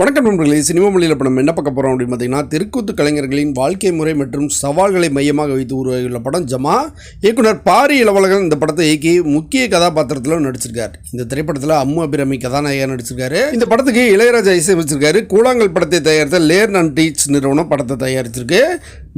வணக்கம் நண்பர்களே சினிமா மொழியில் இப்போ நம்ம என்ன பார்க்க போகிறோம் அப்படின்னு பார்த்தீங்கன்னா தெருக்கூத்து கலைஞர்களின் வாழ்க்கை முறை மற்றும் சவால்களை மையமாக வைத்து உருவாகியுள்ள படம் ஜமா. இயக்குனர் பாரி இளவலகன் இந்த படத்தை இயக்கி முக்கிய கதாபாத்திரத்தில் நடிச்சிருக்கார். இந்த திரைப்படத்தில் அம்மு அபிராமி கதாநாயகர் நடிச்சிருக்காரு. இந்த படத்துக்கு இளையராஜா இசையமைச்சிருக்காரு. கூழாங்கல் படத்தை தயாரித்த லேர் அண்ட் டீச் நிறுவனம் படத்தை தயாரிச்சிருக்கு.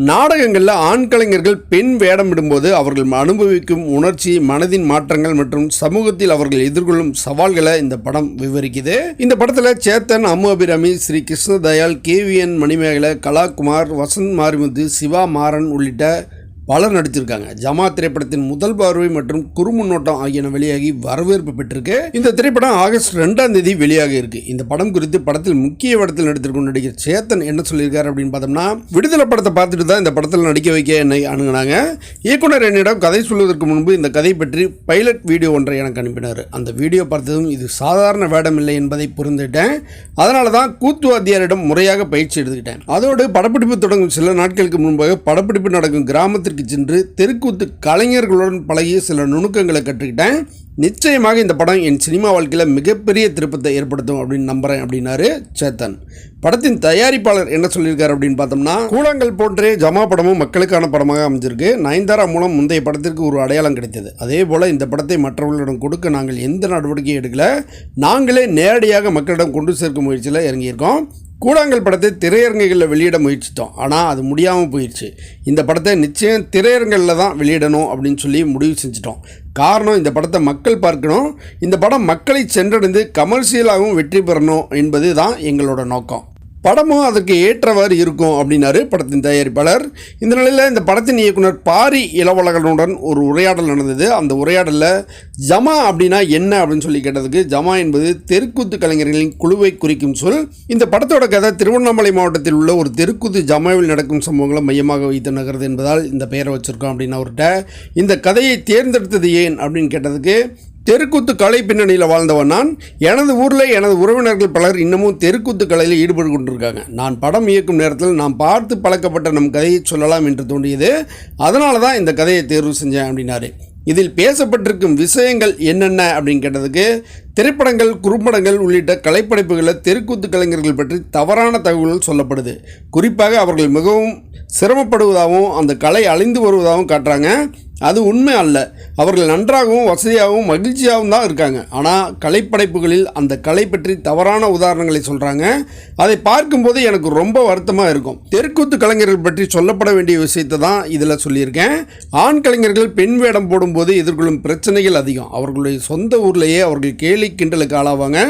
நாடகங்களில் ஆண் கலைஞர்கள் பெண் வேடமிடும்போது அவர்கள் அனுபவிக்கும் உணர்ச்சி மனதின் மாற்றங்கள் மற்றும் சமூகத்தில் அவர்கள் எதிர்கொள்ளும் சவால்களை இந்த படம் விவரிக்குது. இந்த படத்தில் சேத்தன் அம்மு அபிராமி ஸ்ரீ கிருஷ்ணதயாள் கேவிஎன் மணிமேகலை கலாகுமார் வசந்த் மாரிமுத்து சிவா மாறன் உள்ளிட்ட பலர் நடிச்சிருக்காங்க. ஜமா திரைப்படத்தின் முதல் பார்வை மற்றும் குறுமுன்னோட்டம் ஆகியன வெளியாகி வரவேற்பு பெற்றிருக்கு. இந்த திரைப்படம் ஆகஸ்ட் ரெண்டாம் தேதி வெளியாக இருக்கு. இந்த படம் குறித்து படத்தில் முக்கிய படத்தில் நடித்திருக்கும் நடிகர் சேத்தன் என்ன சொல்லியிருக்காரு அப்படின்னு பார்த்தோம்னா விடுதலை படத்தை பார்த்துட்டு தான் இந்த படத்தில் நடிக்க வைக்க என்னை அணுகினாங்க. இயக்குனர் என்னிடம் கதை சொல்வதற்கு முன்பு இந்த கதை பற்றி பைலட் வீடியோ ஒன்றை எனக்கு அனுப்பினார். அந்த வீடியோ பார்த்ததும் இது சாதாரண வேடம் இல்லை என்பதை புரிந்துட்டேன் அதனால தான் கூத்து வாத்தியாரிடம் முறையாக பயிற்சி எடுத்துக்கிட்டேன். அதோடு படப்பிடிப்பு தொடங்கும் சில நாட்களுக்கு முன்பாக படப்பிடிப்பு நடக்கும் கிராமத்திற்கு சென்று தெருக்கூத்து கலைஞர்களுடன் பழகிய சில நுணுக்கங்களை கற்றுக்கிட்டேன். நிச்சயமாக இந்த படம் என் சினிமா வாழ்க்கையில் மிகப்பெரிய திருப்பத்தை ஏற்படுத்தும் அப்படின்னு நம்புறேன் அப்படின்னாரு சேத்தன். படத்தின் தயாரிப்பாளர் என்ன சொல்லியிருக்காரு அப்படின்னு பார்த்தோம்னா கூழாங்கல் போன்றே ஜமா படமும் மக்களுக்கான படமாக அமைஞ்சிருக்கு. நயன்தாரா மூலம் முந்தைய படத்திற்கு ஒரு அடையாளம் கிடைத்தது. அதே போல் இந்த படத்தை மற்றவர்களிடம் கொடுக்க நாங்கள் எந்த நடவடிக்கையும் எடுக்கல. நாங்களே நேரடியாக மக்களிடம் கொண்டு சேர்க்கும் முயற்சியில் இறங்கியிருக்கோம். கூழாங்கல் படத்தை திரையரங்குகளில் வெளியிட முயற்சித்தோம். ஆனால் அது முடியாமல் போயிடுச்சு இந்த படத்தை நிச்சயம் திரையரங்களில் தான் வெளியிடணும் அப்படின்னு சொல்லி முடிவு செஞ்சிட்டோம். காரணம் இந்த படத்தை மக்கள் பார்க்கணும். இந்த படம் மக்களை சென்றடைந்து கமர்ஷியலாகவும் வெற்றி பெறணும் என்பது தான் எங்களோட நோக்கம். படமும் அதற்கு ஏற்றவாறு இருக்கும் அப்படின்னாரு படத்தின் தயாரிப்பாளர். இந்த நிலையில் இந்த படத்தின் இயக்குனர் பாரி இளவழகனுடன் ஒரு உரையாடல் நடந்தது. அந்த உரையாடலில் ஜமா அப்படின்னா என்ன அப்படின்னு சொல்லி கேட்டதுக்கு ஜமா என்பது தெருக்கூத்து கலைஞர்களின் குழுவை குறிக்கும் சொல். இந்த படத்தோட கதை திருவண்ணாமலை மாவட்டத்தில் உள்ள ஒரு தெருக்கூத்து ஜமாவில் நடக்கும் சம்பவங்களை மையமாக வைத்து நகர்து என்பதால் இந்த பெயரை வச்சுருக்கோம் அப்படின்னு அவர்கிட்ட. இந்த கதையை தேர்ந்தெடுத்தது ஏன் அப்படின்னு கேட்டதுக்கு தெருக்கூத்து கலை பின்னணியில் வாழ்ந்தவன் நான். எனது ஊரில் எனது உறவினர்கள் பலர் இன்னமும் தெருக்கூத்து கலையில் ஈடுபட்டு கொண்டிருக்காங்க. நான் படம் இயக்கும் நேரத்தில் நாம் பார்த்து பழக்கப்பட்ட நம் கதையை சொல்லலாம் என்று தோன்றியது. அதனால தான் இந்த கதையை தேர்வு செஞ்சேன் அப்படின்னாரு. இதில் பேசப்பட்டிருக்கும் விஷயங்கள் என்னென்ன அப்படின்னு கேட்டதுக்கு திரைப்படங்கள் குறும்படங்கள் உள்ளிட்ட கலைப்படைப்புகளில் தெருக்கூத்து கலைஞர்கள் பற்றி தவறான தகவல்கள் சொல்லப்படுது. குறிப்பாக அவர்கள் மிகவும் சிரமப்படுவதாகவும் அந்த கலை அழிந்து வருவதாகவும் காட்டுறாங்க. அது உண்மை அல்ல. அவர்கள் நன்றாகவும் வசதியாகவும் மகிழ்ச்சியாகவும் தான் இருக்காங்க. ஆனால் கலைப்படைப்புகளில் அந்த கலை பற்றி தவறான உதாரணங்களை சொல்கிறாங்க அதை பார்க்கும்போது எனக்கு ரொம்ப வருத்தமாக இருக்கும். தெற்குத்து கலைஞர்கள் பற்றி சொல்லப்பட வேண்டிய விஷயத்தை தான் இதில் சொல்லியிருக்கேன். ஆண் கலைஞர்கள் பெண் வேடம் போடும்போது எதிர்கொள்ளும் பிரச்சனைகள் அதிகம். அவர்களுடைய சொந்த ஊர்லேயே அவர்கள் கேலி கிண்டலுக்கு ஆளாவாங்க.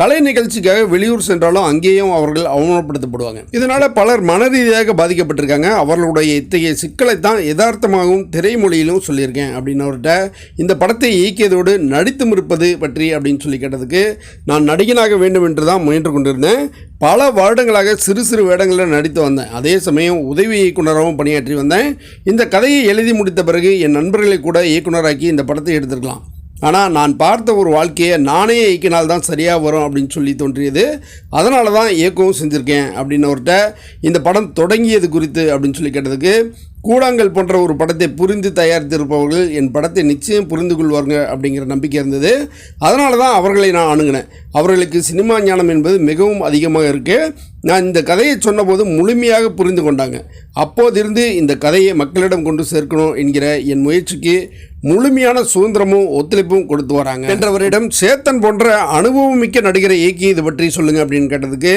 கலை நிகழ்ச்சிக்காக வெளியூர் சென்றாலும் அங்கேயும் அவர்கள் அவமானப்படுத்தப்படுவாங்க. இதனால் பலர் மன ரீதியாக பாதிக்கப்பட்டிருக்காங்க. அவர்களுடைய இத்தகைய சிக்கலை தான் யதார்த்தமாகவும் திரைமொழியிலும் சொல்லியிருக்கேன் அப்படின்னு அவர்கிட்ட இந்த படத்தை இயக்கியதோடு நடித்தும் இருப்பது பற்றி அப்படின்னு சொல்லி கேட்டதுக்கு நான் நடிகனாக வேண்டும் என்று தான் முயன்று கொண்டிருந்தேன். பல வருடங்களாக சிறு சிறு வேடங்களில் நடித்து வந்தேன். அதே சமயம் உதவி இயக்குனராகவும் பணியாற்றி வந்தேன். இந்த கதையை எழுதி முடித்த பிறகு என் நண்பர்களை கூட இயக்குனராக்கி இந்த படத்தை எடுத்திருக்கலாம். ஆனால் நான் பார்த்த ஒரு வாழ்க்கையை நானே இயக்கினால் தான் சரியாக வரும் அப்படின்னு சொல்லி தோன்றியது. அதனால தான் இயக்கவும் செஞ்சுருக்கேன் அப்படின்னு அவர்கிட்ட இந்த படம் தொடங்கியது குறித்து அப்படின்னு சொல்லி கேட்டதுக்கு கூழாங்கல் போன்ற ஒரு படத்தை புரிந்து தயாரித்திருப்பவர்கள் என் படத்தை நிச்சயம் புரிந்து கொள்வார்கள் அப்படிங்கிற நம்பிக்கை இருந்தது. அதனால தான் அவர்களை நான் அணுகினேன். அவர்களுக்கு சினிமா ஞானம் என்பது மிகவும் அதிகமாக இருக்குது நான் இந்த கதையை சொன்னபோது முழுமையாக புரிந்து கொண்டாங்க. அப்போதிருந்து இந்த கதையை மக்களிடம் கொண்டு சேர்க்கணும் என்கிற என் முயற்சிக்கு முழுமையான சுதந்திரமும் ஒத்துழைப்பும் கொடுத்து வராங்க. என்றவரிடம் சேத்தன் போன்ற அனுபவம் மிக்க நடிகரை இயக்கி இது பற்றி சொல்லுங்க அப்படின்னு கேட்டதுக்கு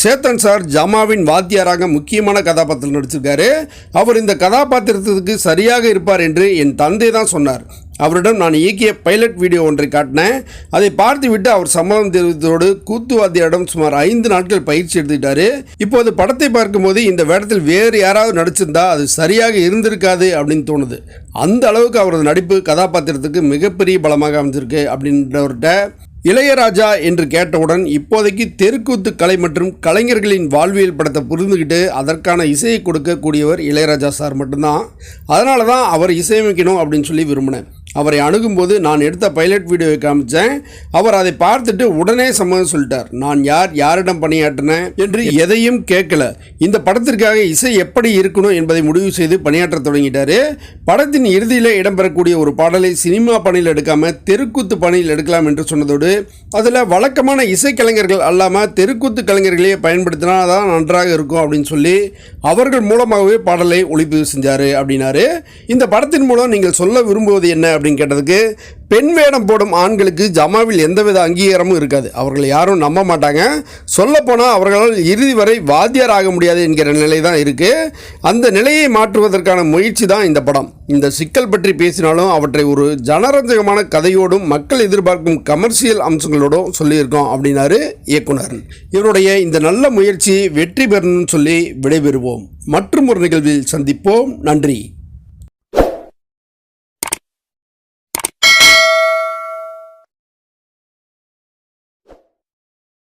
சேத்தன் சார் ஜமாவின் வாத்தியாராக முக்கியமான கதாபாத்திரம் நடிச்சிருக்காரு. அவர் இந்த கதாபாத்திரத்துக்கு சரியாக இருப்பார் என்று என் தந்தை தான் சொன்னார். அவரிடம் நான் இயக்கிய பைலட் வீடியோ ஒன்றை காட்டினேன். அதை பார்த்துவிட்டு அவர் சம்மதம் தெரிவித்ததோடு கூத்துவாதியிடம் சுமார் ஐந்து நாட்கள் பயிற்சி எடுத்துக்கிட்டாரு. இப்போது படத்தை பார்க்கும்போது இந்த வேடத்தில் வேறு யாராவது நடிச்சிருந்தா அது சரியாக இருந்திருக்காது அப்படின்னு தோணுது. அந்த அளவுக்கு அவரது நடிப்பு கதாபாத்திரத்துக்கு மிகப்பெரிய பலமாக அமைஞ்சிருக்கு அப்படின்றவர்கிட்ட இளையராஜா என்று கேட்டவுடன் இப்போதைக்கு தெருக்கூத்து கலை மற்றும் கலைஞர்களின் வாழ்வியல் படத்தை புரிந்துக்கிட்டு அதற்கான இசையை கொடுக்கக்கூடியவர் இளையராஜா சார் மட்டும்தான். அதனால தான் அவர் இசையமைக்கணும் அப்படின்னு சொல்லி விரும்பினேன். அவரை அணுகும்போது நான் எடுத்த பைலட் வீடியோவை காமிச்சேன். அவர் அதை பார்த்துட்டு உடனே சம்மதம் சொல்லிட்டார். நான் யார்? யாரிடம் பணியாற்றினேன் என்று எதையும் கேட்கல. இந்த படத்திற்காக இசை எப்படி இருக்கணும் என்பதை முடிவு செய்து பணியாற்ற தொடங்கிட்டாரு. படத்தின் இறுதியில் இடம்பெறக்கூடிய ஒரு பாடலை சினிமா பணியில் எடுக்காம தெருக்கூத்து பணியில் எடுக்கலாம் என்று சொன்னதோடு அதில் வழக்கமான இசைக்கலைஞர்கள் அல்லாமல் தெருக்கூத்து கலைஞர்களையே பயன்படுத்தினா தான் நன்றாக இருக்கும் அப்படின்னு சொல்லி அவர்கள் மூலமாகவே பாடலை ஒளிப்பதிவு செஞ்சார் அப்படின்னாரு. இந்த படத்தின் மூலம் நீங்கள் சொல்ல விரும்புவது என்ன அப்படின்னு கேட்டதுக்கு பெண் வேடம் போடும் ஆண்களுக்கு ஜமாவில் எந்தவித அங்கீகாரமும் இருக்காது. அவர்களை யாரும் நம்ப மாட்டாங்க. சொல்லப்போனால் அவர்களால் இறுதி வரை வாத்தியார் ஆக முடியாது என்கிற நிலை தான் இருக்குது அந்த நிலையை மாற்றுவதற்கான முயற்சி தான் இந்த படம். இந்த சிக்கல் பற்றி பேசினாலும் அவற்றை ஒரு ஜனரஞ்சகமான கதையோடும் மக்கள் எதிர்பார்க்கும் கமர்ஷியல் அம்சங்களோடும் சொல்லியிருக்கோம் அப்படின்னாரு இயக்குனர். இவருடைய இந்த நல்ல முயற்சி வெற்றி பெறணும்னு சொல்லி விடைபெறுவோம். மற்றும் ஒரு நிகழ்வில் சந்திப்போம். நன்றி.